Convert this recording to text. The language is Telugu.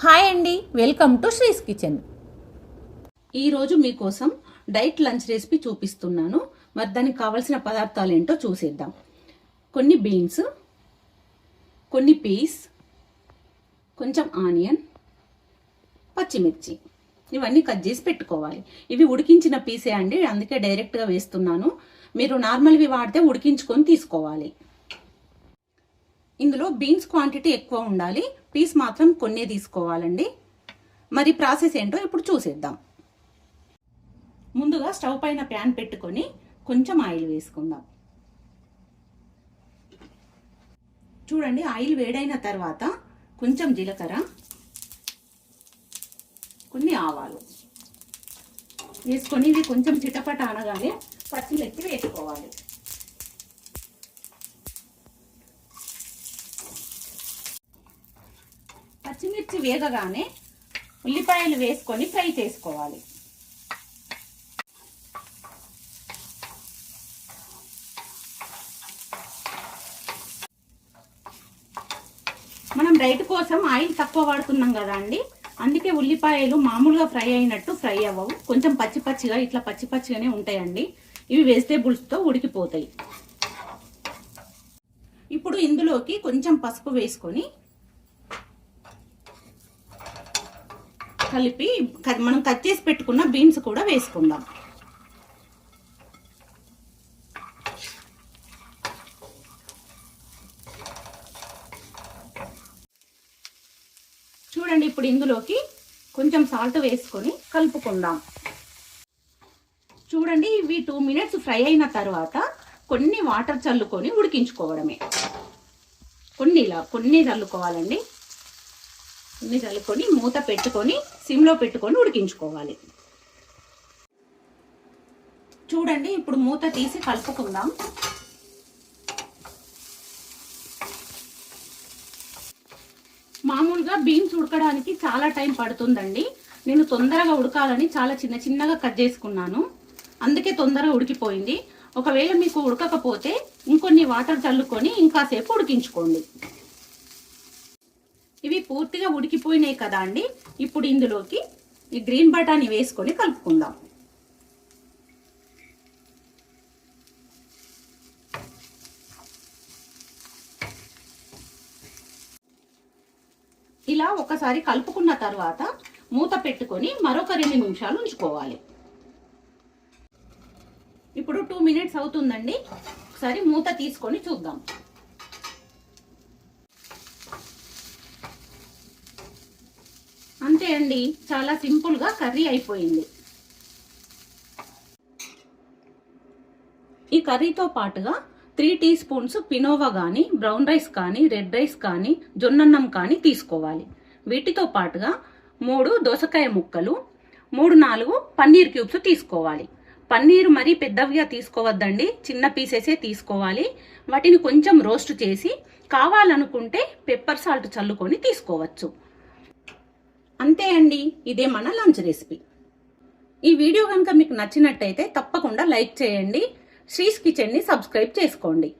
హాయ్ అండి వెల్కమ్ టు శ్రీస్ కిచెన్. ఈరోజు మీకోసం డైట్ లంచ్ రెసిపీ చూపిస్తున్నాను. మరి దానికి కావలసిన పదార్థాలు ఏంటో చూసేద్దాం. కొన్ని బీన్స్ కొన్ని పీస్ కొంచెం ఆనియన్ పచ్చిమిర్చి. ఇవన్నీ కట్ చేసి పెట్టుకోవాలి. ఇవి ఉడికించిన పీసే అండి అందుకే డైరెక్ట్గా వేస్తున్నాను. మీరు నార్మల్వి వాడితే ఉడికించుకొని తీసుకోవాలి. ఇందులో బీన్స్ క్వాంటిటీ ఎక్కువ ఉండాలి. పీస్ మాత్రం కొన్నే తీసుకోవాలండి. మరి ప్రాసెస్ ఏంటో ఇప్పుడు చూసేద్దాం. ముందుగా స్టవ్ పైన ప్యాన్ పెట్టుకొని కొంచెం ఆయిల్ వేసుకుందాం. చూడండి ఆయిల్ వేడైన తర్వాత కొంచెం జీలకర్ర కొన్ని ఆవాలు. వేసుకొని ఇవి కొంచెం చిటపట అనగానే పచ్చిమిర్చి వేసుకోవాలి. పచ్చిమిర్చి వేగగానే ఉల్లిపాయలు వేసుకొని ఫ్రై చేసుకోవాలి. మనం రైట్ కోసం ఆయిల్ తక్కువ వాడుతున్నాం కదా అండి. అందుకే ఉల్లిపాయలు మామూలుగా ఫ్రై అయినట్టు ఫ్రై అవ్వవు. కొంచెం పచ్చి పచ్చిగా ఇట్లా పచ్చి పచ్చిగానే ఉంటాయండి. ఇవి వెజిటేబుల్స్తో ఉడికిపోతాయి. ఇప్పుడు ఇందులోకి కొంచెం పసుపు వేసుకొని కలిపి మనం కట్ చేసి పెట్టుకున్న బీన్స్ కూడా వేసుకుందాం. చూడండి ఇప్పుడు ఇందులోకి కొంచెం సాల్ట్ వేసుకొని కలుపుకుందాం. చూడండి ఇవి టూ మినిట్స్ ఫ్రై అయిన తర్వాత కొన్ని వాటర్ చల్లుకొని ఉడికించుకోవడమే. కొన్ని ఇలా కొన్ని చల్లుకోవాలండి. కొన్ని చల్లుకొని మూత పెట్టుకొని సిమ్లో పెట్టుకొని ఉడికించుకోవాలి. చూడండి ఇప్పుడు మూత తీసి కలుపుకుందాం. మామూలుగా బీన్స్ ఉడకడానికి చాలా టైం పడుతుందండి. నేను తొందరగా ఉడకాలని చాలా చిన్న చిన్నగా కట్ చేసుకున్నాను. అందుకే తొందరగా ఉడికిపోయింది. ఒకవేళ మీకు ఉడకకపోతే ఇంకొన్ని వాటర్ చల్లుకొని ఇంకాసేపు ఉడికించుకోండి. ఇవి పూర్తిగా ఉడికిపోయినాయి కదా అండి. ఇప్పుడు ఇందులోకి ఈ గ్రీన్ బటానీ వేసుకొని కలుపుకుందాం. ఇలా ఒకసారి కలుపుకున్న తర్వాత మూత పెట్టుకొని మరొక రెండు నిమిషాలు ఉంచుకోవాలి. ఇప్పుడు టూ మినిట్స్ అవుతుందండి. ఒకసారి మూత తీసుకొని చూద్దాం. అంతే అండి. చాలా సింపుల్గా కర్రీ అయిపోయింది. ఈ కర్రీతో పాటుగా త్రీ టీ స్పూన్స్ పినోవా కానీ బ్రౌన్ రైస్ కానీ రెడ్ రైస్ కానీ జొన్నన్నం కానీ తీసుకోవాలి. వీటితో పాటుగా మూడు దోసకాయ ముక్కలు మూడు నాలుగు పన్నీర్ క్యూబ్స్ తీసుకోవాలి. పన్నీర్ మరీ పెద్దవిగా తీసుకోవద్దండి. చిన్న పీసెసే తీసుకోవాలి. వాటిని కొంచెం రోస్ట్ చేసి కావాలనుకుంటే పెప్పర్ సాల్ట్ చల్లుకొని తీసుకోవచ్చు. అంతే అండి ఇదే మన లంచ్ రెసిపీ. ఈ వీడియో కనుక మీకు నచ్చినట్టయితే తప్పకుండా లైక్ చేయండి శ్రీస్ కిచెన్ని సబ్స్క్రైబ్ చేసుకోండి.